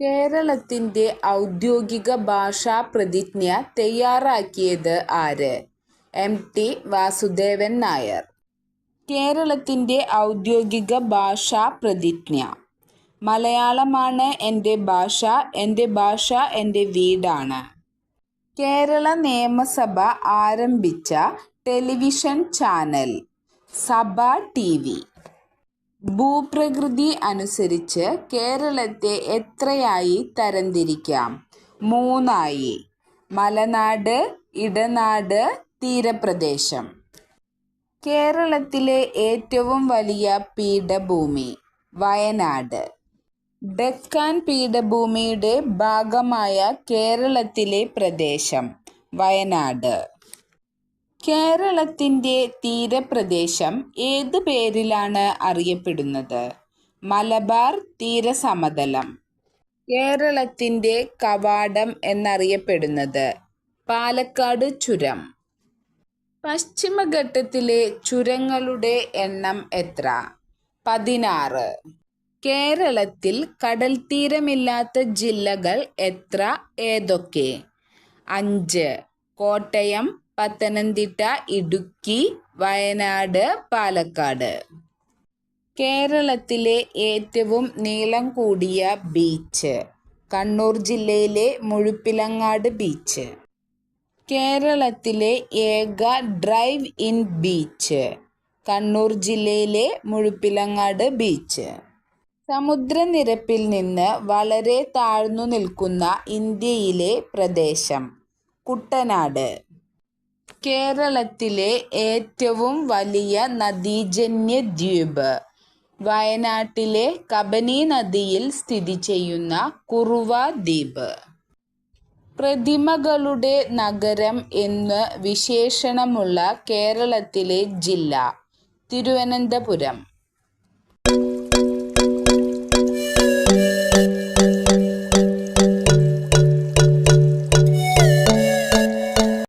കേരളത്തിന്റെ ഔദ്യോഗിക ഭാഷാപ്രതിജ്ഞ തയ്യാറാക്കിയത് ആര്? എം. ടി. വാസുദേവൻ നായർ. കേരളത്തിന്റെ ഔദ്യോഗിക ഭാഷാപ്രതിജ്ഞ. മലയാളമാണ് എന്റെ ഭാഷ. എന്റെ ഭാഷ എന്റെ വീടാണ്. കേരള നിയമസഭ ആരംഭിച്ച ടെലിവിഷൻ ചാനൽ? സഭ ടിവി. ഭൂപ്രകൃതി അനുസരിച്ച് കേരളത്തെ എത്രയായി തരംതിരിക്കാം? മൂന്നായി. മലനാട്, ഇടനാട്, തീരപ്രദേശം. കേരളത്തിലെ ഏറ്റവും വലിയ പീഠഭൂമി? വയനാട്. ഡെക്കാൻ പീഠഭൂമിയുടെ ഭാഗമായ കേരളത്തിലെ പ്രദേശം? വയനാട്. കേരളത്തിന്റെ തീരപ്രദേശം ഏത് പേരിലാണ് അറിയപ്പെടുന്നത്? മലബാർ തീരസമതലം. കേരളത്തിന്റെ കവാടം എന്നറിയപ്പെടുന്നത്? പാലക്കാട് ചുരം. പശ്ചിമഘട്ടത്തിലെ ചുരങ്ങളുടെ എണ്ണം എത്ര? പതിനാറ്. കേരളത്തിൽ കടൽത്തീരമില്ലാത്ത ജില്ലകൾ എത്ര ഏതൊക്കെ? അഞ്ച്. കോട്ടയം, പത്തനംതിട്ട, ഇടുക്കി, വയനാട്, പാലക്കാട്. കേരളത്തിലെ ഏറ്റവും നീളം കൂടിയ ബീച്ച്? കണ്ണൂർ ജില്ലയിലെ മുഴുപ്പിലങ്ങാട് ബീച്ച്. കേരളത്തിലെ ഏക ഡ്രൈവ് ഇൻ ബീച്ച്? കണ്ണൂർ ജില്ലയിലെ മുഴുപ്പിലങ്ങാട് ബീച്ച്. സമുദ്രനിരപ്പിൽ നിന്ന് വളരെ താഴ്ന്നു നിൽക്കുന്ന ഇന്ത്യയിലെ പ്രദേശം? കുട്ടനാട്. കേരളത്തിലെ ഏറ്റവും വലിയ നദീജന്യ ദ്വീപ്? വയനാട്ടിലെ കബനി നദിയിൽ സ്ഥിതി ചെയ്യുന്ന കുറുവ ദ്വീപ്. പ്രതിമകളുടെ നഗരം എന്ന് വിശേഷണമുള്ള കേരളത്തിലെ ജില്ല? തിരുവനന്തപുരം.